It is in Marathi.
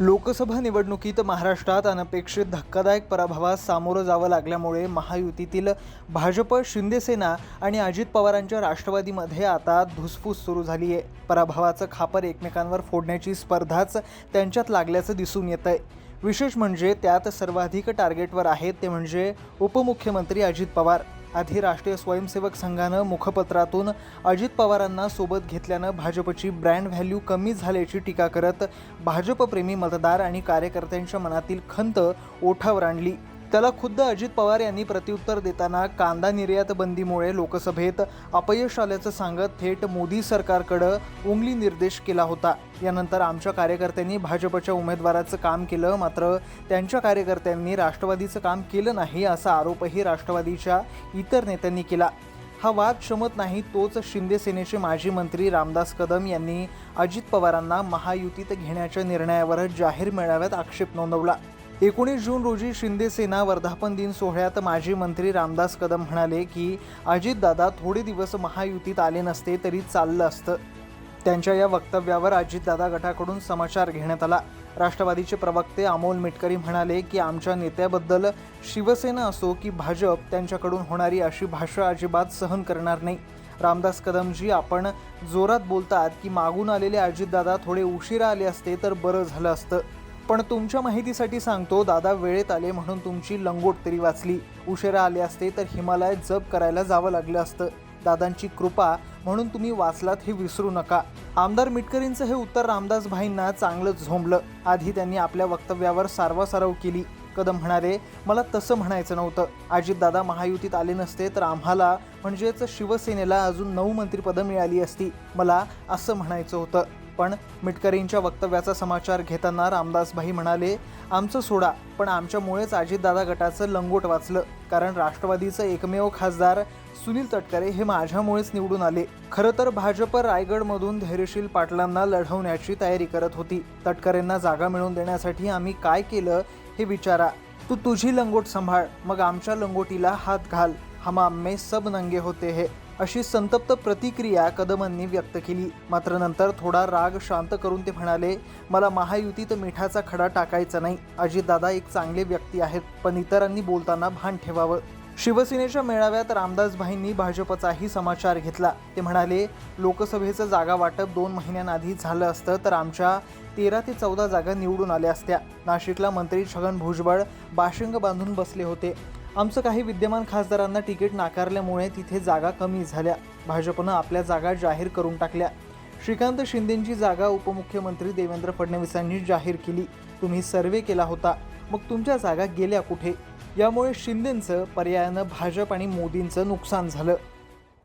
लोकसभा निवडणुकीत महाराष्ट्रात अनपेक्षित धक्कादायक पराभवास सामोरं जावं लागल्यामुळे महायुतीतील भाजप शिंदेसेना आणि अजित पवारांच्या राष्ट्रवादीमध्ये आता धुसफूस सुरू झाली आहे. पराभवाचं खापर एकमेकांवर फोडण्याची स्पर्धाच त्यांच्यात लागल्याचं दिसून येत आहे विशेष म्हणजे त्यात सर्वाधिक टार्गेटवर आहेत ते म्हणजे उपमुख्यमंत्री अजित पवार. आधी राष्ट्रीय स्वयंसेवक संघानं मुखपत्रातून अजित पवारांना सोबत घेतल्यानं भाजपची ब्रँड व्हॅल्यू कमी झाल्याची टीका करत भाजपप्रेमी मतदार आणि कार्यकर्त्यांच्या मनातील खंत ओठावर आणली. त्याला खुद्द अजित पवार यांनी प्रत्युत्तर देताना कांदा निर्यात बंदीमुळे लोकसभेत अपयश आल्याचं सांगत थेट मोदी सरकारकडं उंगली निर्देश केला होता. यानंतर आमच्या कार्यकर्त्यांनी भाजपच्या उमेदवाराचं काम केलं मात्र त्यांच्या कार्यकर्त्यांनी राष्ट्रवादीचं काम केलं नाही असा आरोपही राष्ट्रवादीच्या इतर नेत्यांनी केला. हा वाद शमत नाही तोच शिंदेसेनेचे माजी मंत्री रामदास कदम यांनी अजित पवारांना महायुतीत घेण्याच्या निर्णयावर जाहीर मेळाव्यात आक्षेप नोंदवला. एकोणीस जून रोजी शिंदे सेना वर्धापन दिन सोहळ्यात माजी मंत्री रामदास कदम म्हणाले की अजितदादा थोडे दिवस महायुतीत आले नसते तरी चाललं असतं. त्यांच्या या वक्तव्यावर अजितदादा गटाकडून समाचार घेण्यात आला. राष्ट्रवादीचे प्रवक्ते अमोल मिटकरी म्हणाले की आमच्या नेत्याबद्दल शिवसेना असो की भाजप त्यांच्याकडून होणारी अशी भाषा अजिबात सहन करणार नाही. रामदास कदमजी आपण जोरात बोलतात की मागून आलेले अजितदादा थोडे उशिरा आले असते तर बरं झालं असतं. पण तुमच्या माहितीसाठी सांगतो दादा वेळेत आले म्हणून तुमची लंगोट तरी वाचली. उशिरा आले असते तर हिमालयात जप करायला जावं लागलं असतं. दादांची कृपा म्हणून तुम्ही वाचलात हे विसरू नका. आमदार मिटकरींचं हे उत्तर रामदास भाईंना चांगलं झोंबलं. आधी त्यांनी आपल्या वक्तव्यावर सारवासारव केली. कदम म्हणाले मला तसं म्हणायचं नव्हतं. अजितदादा महायुतीत आले नसते तर आम्हाला म्हणजेच शिवसेनेला अजून नऊ मंत्रिपदं मिळाली असती. मला असं म्हणायचं होतं. पण मिटकरींच्या वक्तव्याचा समाचार घेताना रामदासभाई म्हणाले आमचं सोडा पण आमच्यामुळेच अजितदादा गटाचं लंगोट वाचलं. कारण राष्ट्रवादीचं एकमेव खासदार सुनील तटकरे हे माझ्यामुळेच निवडून आले. खरं तर भाजप रायगडमधून धैर्यशील पाटलांना लढवण्याची तयारी करत होती. तटकरेंना जागा मिळवून देण्यासाठी आम्ही काय केलं हे विचारा. तू तुझी लंगोट सांभाळ मग आमच्या लंगोटीला हात घाल. हम आम्ही सब नंगे होते हे. अशी संतप्त प्रतिक्रिया कदमांनी व्यक्त केली. मात्र नंतर थोडा राग शांत करून ते म्हणाले मला महायुतीत मिठाचा खडा टाकायचा नाही. अजितदादा एक चांगले व्यक्ती आहेत पण इतरांनी बोलताना भान ठेवावं. शिवसेनेच्या मेळाव्यात रामदासभाईंनी भाजपचाही समाचार घेतला. ते म्हणाले लोकसभेचं जागा वाटप दोन महिन्यांआधी झालं असतं तर आमच्या तेरा ते चौदा जागा निवडून आल्या असत्या. नाशिकला मंत्री छगन भुजबळ बाशिंग बांधून बसले होते. आमचं काही विद्यमान खासदारांना तिकीट नाकारल्यामुळे तिथे जागा कमी झाल्या. भाजपनं आपल्या जागा जाहीर करून टाकल्या. श्रीकांत शिंदेंची जागा उपमुख्यमंत्री देवेंद्र फडणवीसांनी जाहीर केली. तुम्ही सर्वे केला होता. मग तुमच्या जागा गेल्या कुठे? यामुळे शिंदेंचं पर्यायानं भाजप आणि मोदींचं नुकसान झालं.